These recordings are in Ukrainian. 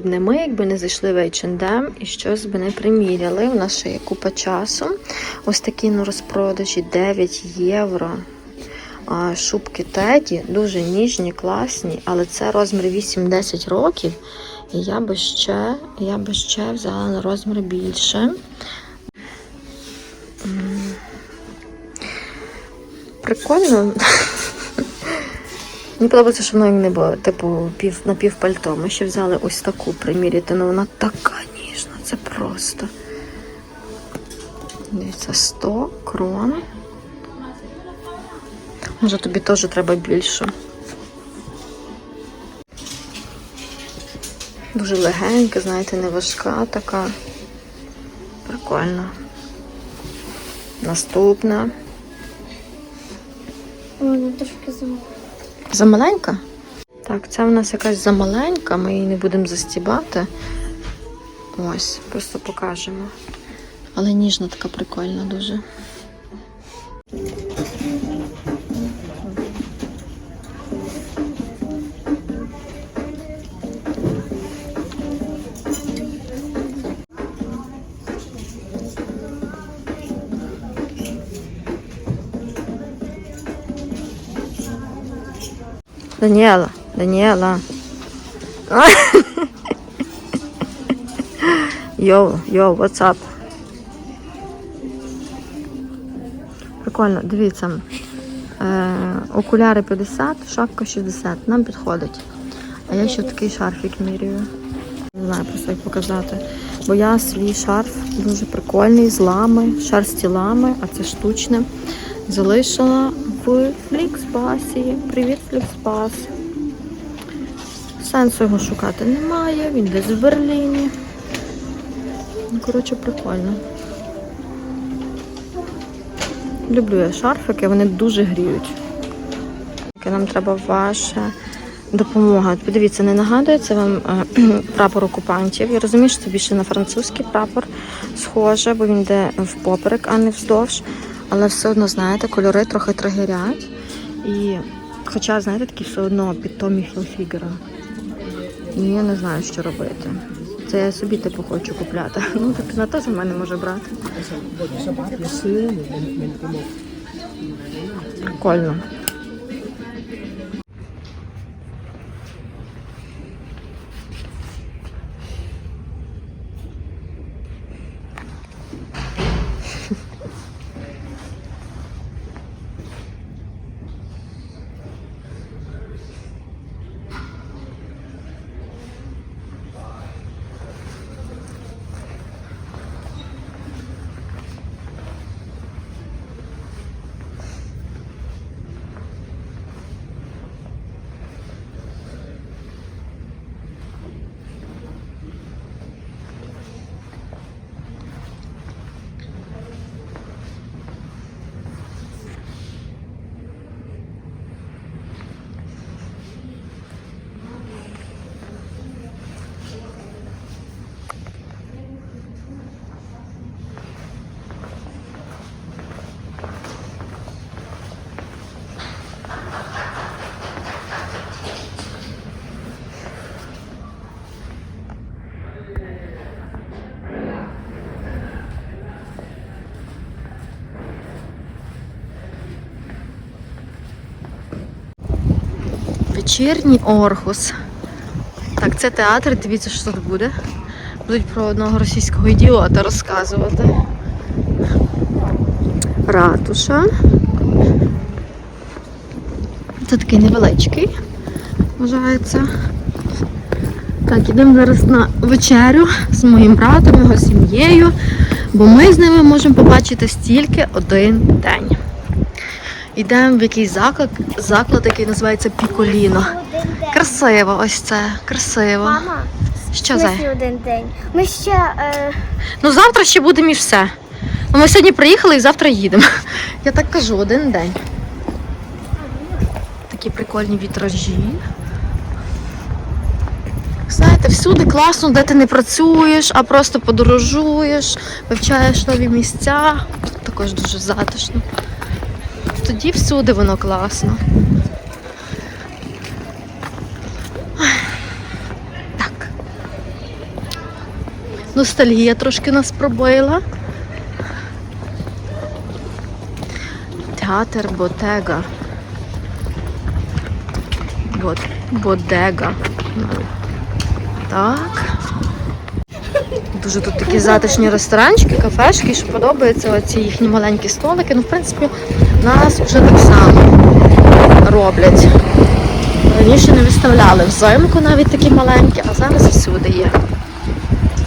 б не ми, якби не зайшли в H&M і щось би не приміряли. У нас ще є купа часу. Ось такі на розпродажі 9 євро. Шубки Теді дуже ніжні, класні, але це розмір 8-10 років. І я би ще, я би ще взяла на розмір більше. Прикольно. Мені подобається, що воно не було, типу, пів, на півпальто. Ми ще взяли ось таку приміряти, але вона така ніжна, це просто. Дивіться, 100 крон. Може тобі теж треба більше. Дуже легенька, знаєте, не важка така. Прикольно. Наступна. Вона трошки замовила. Замаленька? Так, це в нас якась замаленька, ми її не будемо застібати. Ось, просто покажемо. Але ніжна така прикольна дуже. Даніела, Даніела. Йоу, йоу, up? Прикольно, дивіться. Е, окуляри 50, шапка 60. Нам підходить. А я ще такий шарфік міряю. Не знаю просто як показати. Бо я свій шарф дуже прикольний, з лами, шерсті лами, а це штучне. Залишила в Флікспасі. Привіт, Флікспас. Сенсу його шукати немає, він десь в Берліні. Коротше, прикольно. Люблю я шарфики, вони дуже гріють. Нам треба ваша допомога. Подивіться, не нагадує це вам е, прапор окупантів. Я розумію, що це більше на французький прапор схоже, бо він йде впоперек, а не вздовж. Але все одно, знаєте, кольори трохи тригерять. І хоча, знаєте, такі все одно під Томі Хілфігера. І я не знаю, що робити. Це я собі типу хочу купляти. Ну, так на те за мене може брати. Прикольно. Вечірній Орхус. Так, це театр, дивіться, що тут буде. Будуть про одного російського ідіота розказувати. Ратуша. Це такий невеличкий, вважається. Так, ідемо зараз на вечерю з моїм братом, його сім'єю, бо ми з ними можемо побачити стільки один день. Йдемо в якийсь заклад, заклад, який називається Піколіно. Красиво, ось це, красиво. Мама, Що за? один день. Ми ще е, Ну завтра ще будемо і все. Ну, ми сьогодні приїхали і завтра їдемо. Я так кажу, один день. Такі прикольні вітражі. Знаєте, всюди класно, де ти не працюєш, а просто подорожуєш, вивчаєш нові місця. Тут також дуже затишно. Тоді всюди воно класно. Так. Ностальгія трошки нас пробила. Театр Ботега. Бот, Бодега. Так. Дуже тут такі затишні ресторанчики, кафешки, що подобаються оці їхні маленькі столики. Ну, в принципі, нас вже так само роблять. Раніше не виставляли взимку навіть такі маленькі, а зараз всюди є.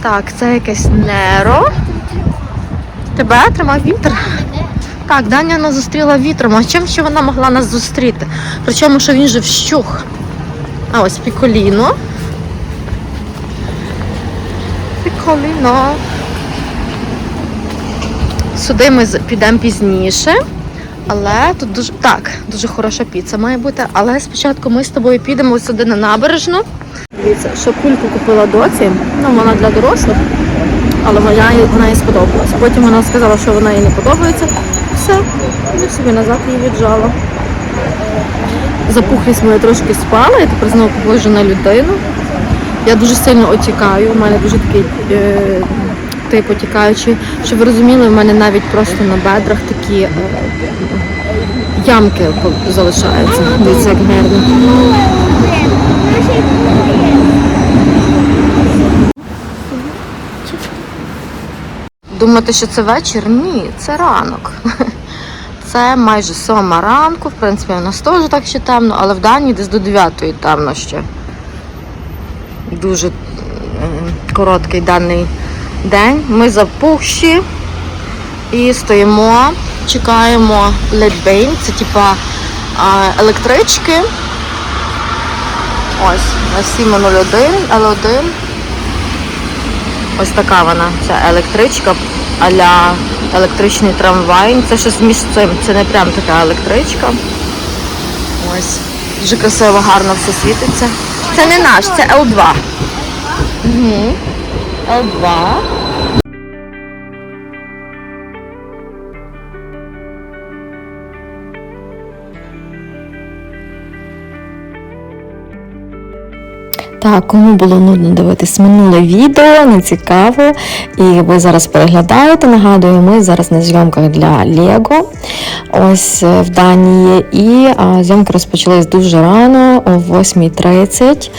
Так, це якесь неро. Тебе тримав вітер. Так, Даня нас зустріла вітром. А чим ще вона могла нас зустріти? Причому, що він же вщух. А ось піколіно. Піколіно. Сюди ми підемо пізніше. Але тут дуже так, дуже хороша піца має бути. Але спочатку ми з тобою підемо сюди на набережну. Дивіться, що кульку купила доці. Ну, вона для дорослих, але вона, їй- сподобалась. Потім вона сказала, що вона їй не подобається. Все, і собі назад її віджала. Запухлість моя трошки спала, я тепер знову похожа на людину. Я дуже сильно отікаю, у мене дуже такий е, тип отікаючий. Щоб ви розуміли, в мене навіть просто на бедрах такі е, ямки залишаються. Дивіться, як гарно. Думаєте, що це вечір? Ні, це ранок. Це майже сьома ранку. В принципі, у нас теж так ще темно, але в Данії десь до 9 темно ще. Дуже короткий даний день. Ми запухші і стоїмо, чекаємо ледбейн. Це типа електрички. Ось, на 701, L1. Ось така вона, ця електричка а-ля електричний трамвай. Це щось між цим, це не прям така електричка. Ось. Дуже красиво, гарно все світиться. Це не наш, це L2. Угу. L2. Так, кому було нудно дивитись минуле відео, не цікаво, і ви зараз переглядаєте. Нагадую, ми зараз на зйомках для Лего. Ось е, в Данії. І а, зйомки розпочались дуже рано, о 8.30.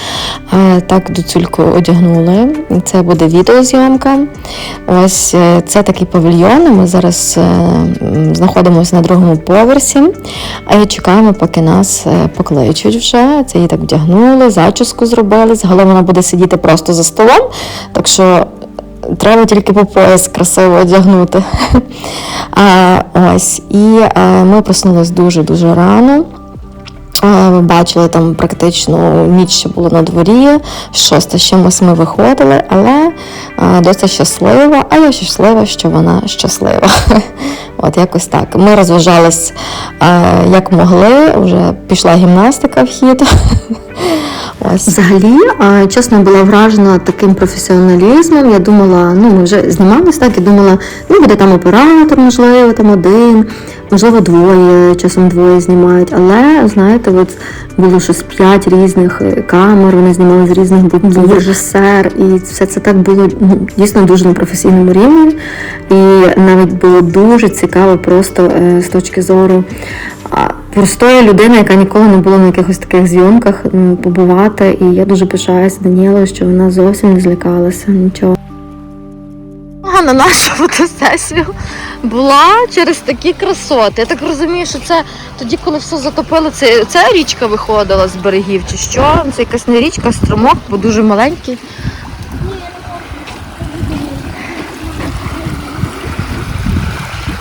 Е, Так, доцюльку одягнули. Це буде відеозйомка. Ось е, це такий павільйон. Ми зараз знаходимося на другому поверсі. А чекаємо, поки нас покличуть вже. Це її так вдягнули, зачіску зробили. Загалом вона буде сидіти просто за столом. Так що треба тільки по пояс красиво одягнути. А, ось. І е, ми проснулись дуже-дуже рано. Е, Ви бачили, там практично ніч ще було на дворі, шоста чимось ми виходили, але е, досить щаслива, а я щаслива, що вона щаслива. От якось так. Ми розважались е, як могли, вже пішла гімнастика в хід. Ось. Взагалі, е, чесно, була вражена таким професіоналізмом. Я думала, ну ми вже знімалися так, і думала, ну буде там оператор, можливо, там один, можливо, двоє, часом двоє знімають. Але знаєте, от було щось п'ять різних е, камер, вони знімали з різних боків, режисер, і все це так було ну, дійсно дуже на професійному рівні. І навіть було дуже цікаво просто е, з точки зору. Простої людини, яка ніколи не була на якихось таких зйомках, побувати. І я дуже пишаюся Даніелою, що вона зовсім не злякалася нічого. На нашу фотосесію була через такі красоти. Я так розумію, що це тоді, коли все затопило, це, це річка виходила з берегів, чи що? Це якась не річка, струмок, бо дуже маленький.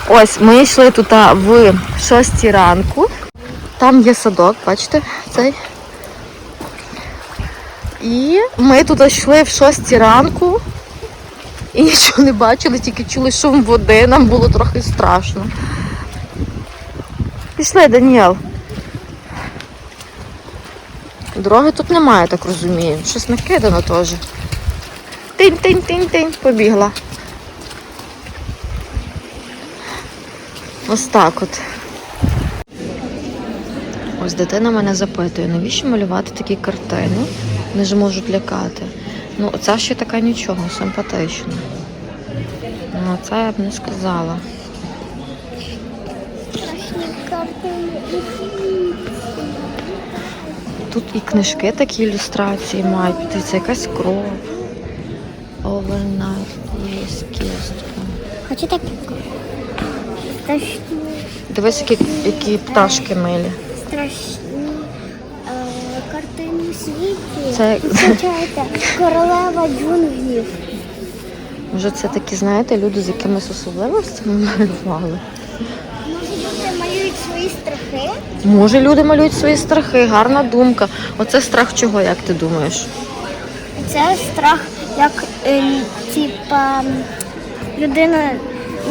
Ось ми йшли тут в 6 ранку. Там є садок, бачите, цей. І ми тут йшли в 6 ранку і нічого не бачили, тільки чули шум води, нам було трохи страшно. Пішли, Даніел. Дороги тут немає, так розумію. Щось накидано теж. Тинь-тинь-тинь-тинь, побігла. Ось так от. Ось дитина мене запитує, навіщо малювати такі картини? Вони ж можуть лякати. Ну, ця ще така нічого, симпатична. Ну, це я б не сказала. Тут і книжки такі ілюстрації мають. Дивіться, якась кров. Overnight є кістка. Піку? Страшні, Дивись, які, які пташки милі. Страшні е, картини у світі. Це- Включайте королева джунглів. Може, це такі, знаєте, люди з якимись особливостями малювали. Може, люди малюють свої страхи? Може, люди малюють свої страхи, гарна думка. Оце страх чого, як ти думаєш? Це страх, як е, типа людина,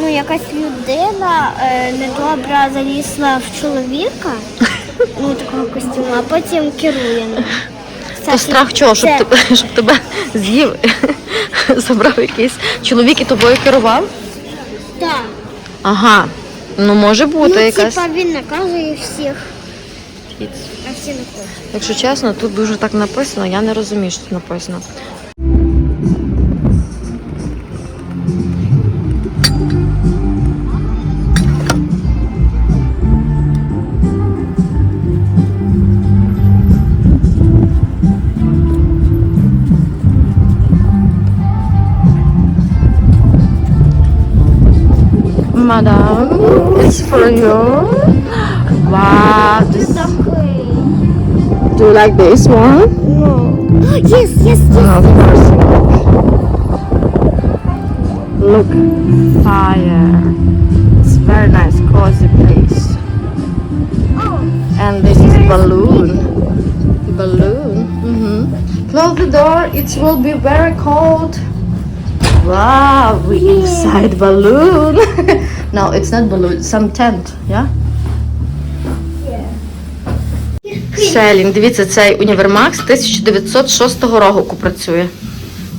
ну якась людина е, недобра залізла в чоловіка, ну такого костюму, а потім керує ним. Це То страх чого? Щоб, це- тебе, щоб тебе з'їв, забрав якийсь чоловік і тобою керував? Так. Ага. Ну може бути ну, якась. типа він наказує всіх, а всі не хочуть. Якщо чесно, тут дуже так написано, я не розумію, що тут написано. Madam, it's for you. Wow, this Do you like this one? No. Yes, yes, yes. Of course. Look, fire. It's very nice, cozy place. Oh, And this is balloon. Balloon. hmm Close the door. It will be very cold. Wow, we inside balloon. no, it's not balloon. It's some tent. Yeah. Селін, дивіться, цей універмаг з 1906 року працює.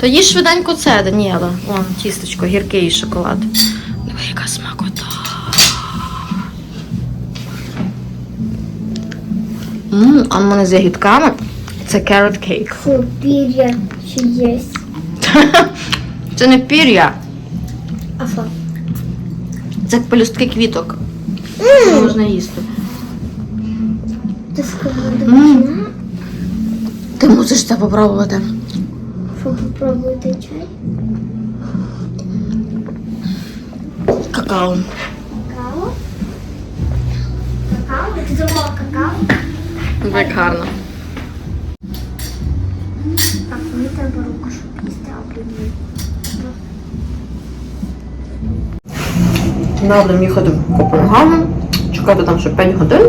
То їж швиденько це, Даніела. Вон, тістечко, гіркий і шоколад. Диви, яка смакота. Мм, а в мене з ягідками. Це carrot cake. фу, пір'я чи є. Це не пір'я, А що? Це пелюстки квіток. Це можна їсти. Ти М. Ти мусиш це попробувати. Фу, попробуйте чай. Какао. Какао? Какао? Ти думала какао? Як гарно. Так, мені треба руку, щоб їсти, а потім. Ми будемо їхати в Копенгаген, чекати там ще 5 годин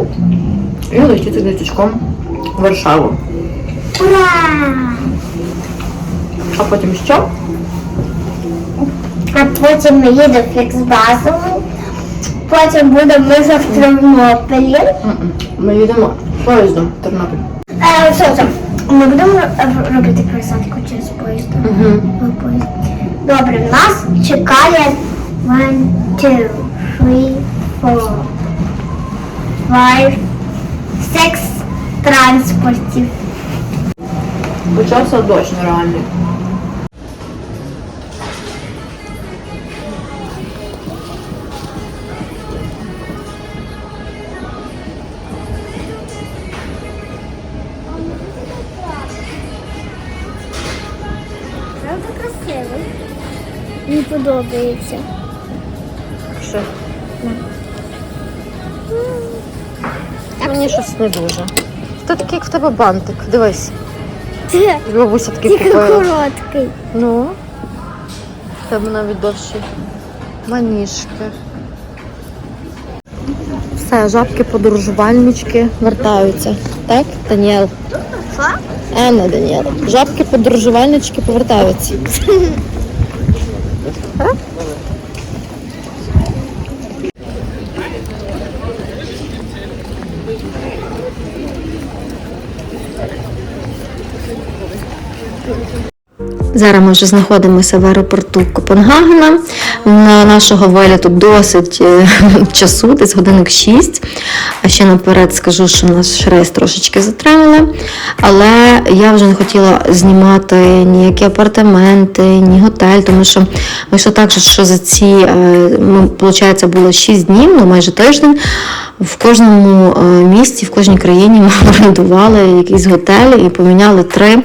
і летіти літачком в Варшаву. Ура! А потім що? А потім ми їдемо в фікс-базу. Потім будемо ми вже в Тернополі. Ми їдемо поїздом в Тернопіль. Е, все, все. Ми будемо робити пересадку через поїзд. Угу. Добре, нас чекає two, three, four, five, six транспортів. Почався дощ нереальний. Правда красивий. Мені подобається. Що? Мені щось не дуже. Це такий як в тебе бантик, дивись. Це Бабуся такий тільки купила. короткий. Ну. В тебе навіть довші маніжки. Все, жабки подорожувальнички вертаються. Так, Даніел? Що? Анна Даніел. Жабки подорожувальнички повертаються. Зараз ми вже знаходимося в аеропорту Копенгагена. На нашого виліту досить е, часу, десь годинок 6. А ще наперед скажу, що наш рейс трошечки затримали. Але я вже не хотіла знімати ніякі апартаменти, ні готель, тому що вийшло так, що за ці, е, виходить, було 6 днів, ну майже тиждень. В кожному е, місті, в кожній країні ми орендували якісь готелі і поміняли три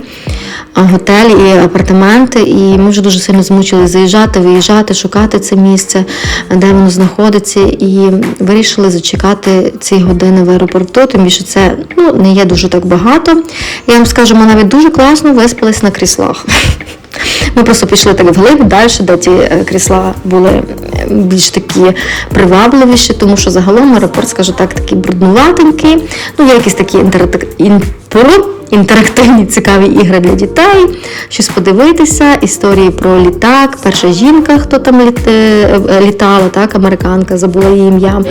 готелі і апартаменти. І ми вже дуже сильно змучили заїжджати, виїжджати, шукати це місце, де воно знаходиться, і вирішили зачекати ці години в аеропорту. Тим більше це ну, не є дуже так багато. Я вам скажу, ми навіть дуже класно виспались на кріслах. Ми просто пішли так вглиб далі, де ті е, крісла були більш такі привабливіші, тому що загалом аеропорт, скажу так, такий бруднуватенький. Ну, є якісь такі інтерактик... інтерактивні цікаві ігри для дітей, щось подивитися, історії про літак, перша жінка, хто там е, літала, так, американка, забула її ім'я.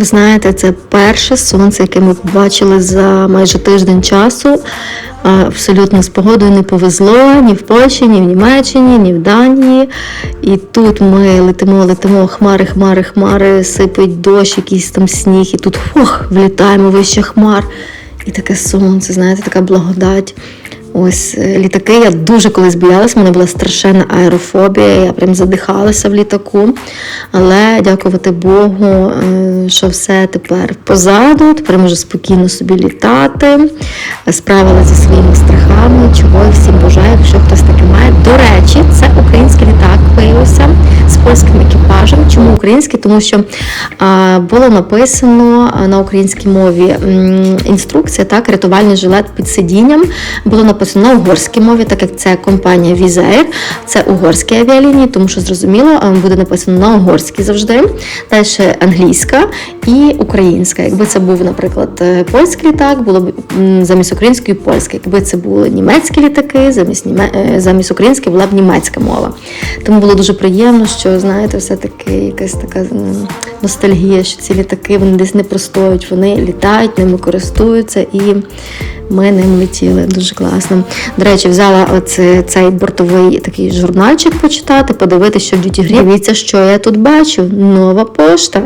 Ви знаєте, це перше сонце, яке ми побачили за майже тиждень часу. Абсолютно з погодою не повезло ні в Польщі, ні в Німеччині, ні в Данії. І тут ми летимо, летимо, хмари, хмари, хмари, сипить дощ, якийсь там сніг, і тут фух, влітаємо вище хмар. І таке сонце, знаєте, така благодать. Ось е, літаки я дуже колись боялась, в мене була страшенна аерофобія, я прям задихалася в літаку. Але дякувати Богу, е, що все тепер позаду, тепер можу спокійно собі літати, справила зі своїми страхами, чого я всім бажаю, якщо хтось таке має. До речі, це український літак виявився польським екіпажем. Чому український? Тому що було написано на українській мові інструкція, так, рятувальний жилет під сидінням. Було написано на угорській мові, так як це компанія Візаєр, це угорські авіалінії, тому що зрозуміло, буде написано на угорській завжди. Далі англійська і українська. Якби це був, наприклад, е, польський літак, було б замість української польська. Якби це були німецькі літаки, замість німе... е, замість української була б німецька мова. Тому було дуже приємно, що знаєте, все-таки якась така ностальгія, що ці літаки вони десь не простоють, вони літають, ними користуються і. Ми ним летіли дуже класно. До речі, взяла оце, цей бортовий такий журнальчик почитати, подивитися, що в дюті грі. Дивіться, що я тут бачу. Нова пошта.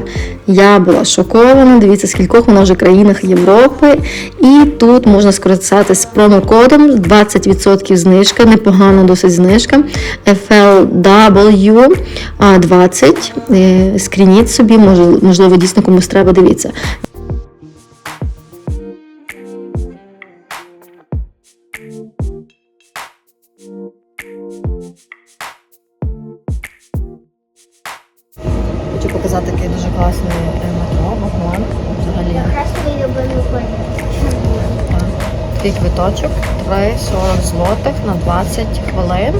Я була шокована. Дивіться, скількох вона вже країнах Європи. І тут можна скористатися промокодом 20% знижка, непогана досить знижка. FLW 20. Е, Скрініть собі, може- можливо, дійсно комусь треба. Дивіться. Хочу показати такий дуже класний е, метро, вагон. Взагалі такий квиточок 3,40 злотих на 20 хвилин.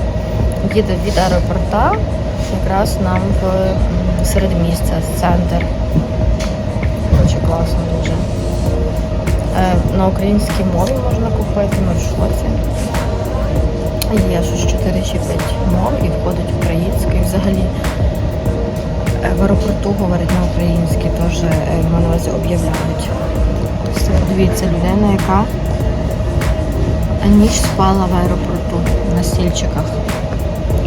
Їде від аеропорта якраз нам в середмістя, центр. Дуже класно дуже. Е, На українській мові можна купити, в шоці. Є щось 4 чи 5 мов і входить українська. І взагалі е, в аеропорту говорять на українській, теж е, на увазі об'являють. Подивіться, людина, яка ніч спала в аеропорту на стільчиках.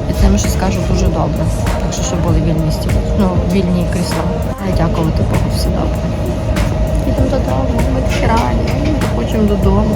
І це ми що скажу дуже добре. Так що, були вільні стіль, ну, вільні крісла. Дякувати Богу, все добре. Їдемо додому, ми такі ми хочемо додому.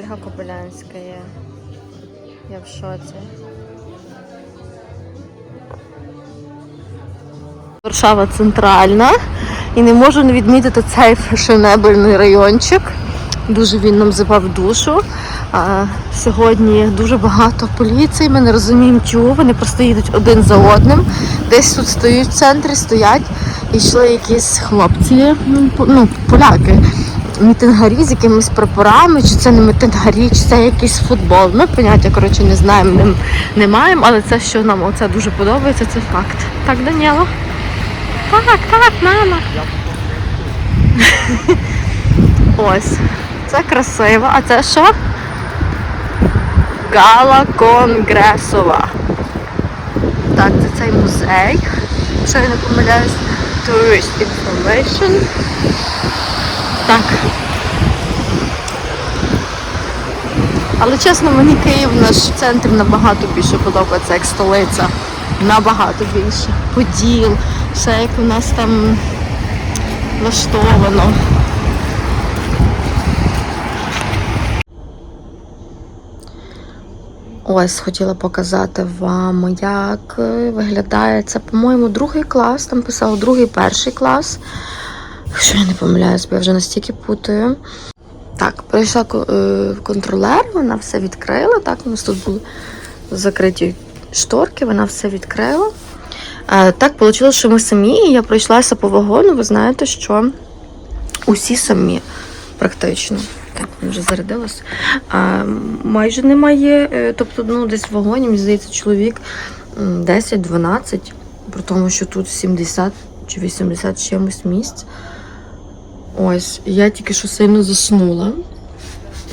Ольга Кобилянська є. Я в шоці. Варшава центральна. І не можу не відмітити цей фешенебельний райончик. Дуже він нам запав душу. А, сьогодні дуже багато поліції. Ми не розуміємо, чого. Вони просто їдуть один за одним. Десь тут стоять в центрі, стоять і йшли якісь хлопці, ну, ну, поляки. Мітингарі з якимись прапорами, чи це не мітингарі, чи це якийсь футбол. Ми поняття коротше не знаємо, не, не маємо, але це, що нам оце дуже подобається, це факт. Так, Даніела? Так, так, мама. Ось. Це красиво. А це що? Гала Конгресова. Так, це цей музей. Якщо я не помиляюсь, Tourist Information. Так. Але чесно, мені Київ наш центр набагато більше подобається, як столиця. Набагато більше. Поділ, все як у нас там влаштовано. Ось хотіла показати вам, як е, виглядає це, по-моєму, другий клас. Там писав другий, перший клас. Якщо я не помиляюсь, бо я вже настільки путаю. Так, прийшла е, контролер, вона все відкрила. Так, у нас тут були закриті шторки, вона все відкрила. Е, Так вийшло, що ми самі, і я пройшлася по вагону. Ви знаєте, що усі самі практично. Так, вже зарядилась. Майже немає, е, тобто, ну, десь в вагоні, мені здається, чоловік 10-12, при тому, що тут 70 чи 80 чимось місць. Ось, я тільки що сильно заснула.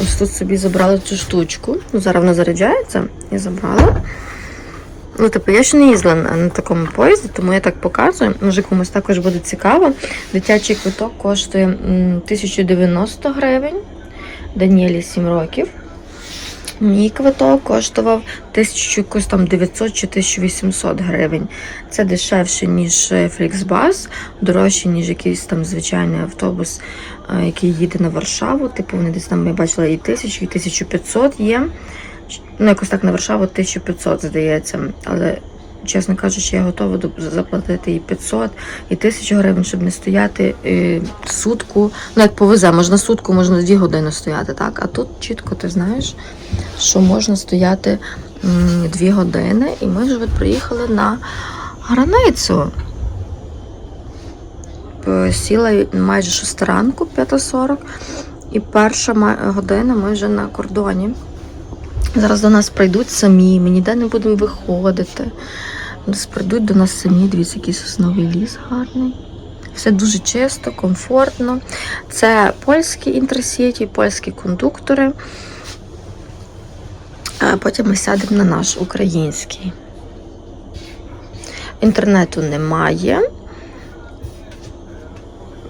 Ось тут собі забрала цю штучку. Ну, зараз вона заряджається. Я забрала. Ну, типу, я ще не їздила на, на такому поїзді, тому я так показую. Може, комусь також буде цікаво. Дитячий квиток коштує 1090 гривень. Даніелі 7 років. Мій квиток коштував 1000 якось там 900 чи 1800 гривень. Це дешевше, ніж Фліксбас, дорожче, ніж якийсь там звичайний автобус, е, який їде на Варшаву. Типу, вони десь там я бачила і 1000, і 1500 є. Ну, якось так на Варшаву 1500, здається. Але, чесно кажучи, я готова заплатити і 500, і 1000 гривень, щоб не стояти е, сутку. Ну, як повезе, можна сутку, можна 2 години стояти, так? А тут чітко ти знаєш, що можна стояти 2 години, і ми вже приїхали на границю. Сіла майже 6 ранку, 5.40, і перша година ми вже на кордоні. Зараз до нас прийдуть самі, ми ніде не будемо виходити. Нас до нас самі, дивіться, який сосновий ліс гарний. Все дуже чисто, комфортно. Це польські інтерсіті, польські кондуктори. А потім ми сядемо на наш український. Інтернету немає.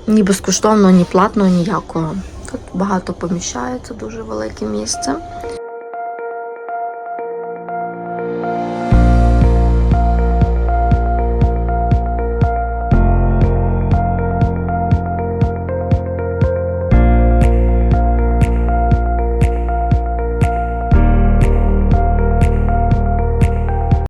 Ні безкоштовного, ні платного, ніякого. Тут багато поміщається, дуже велике місце.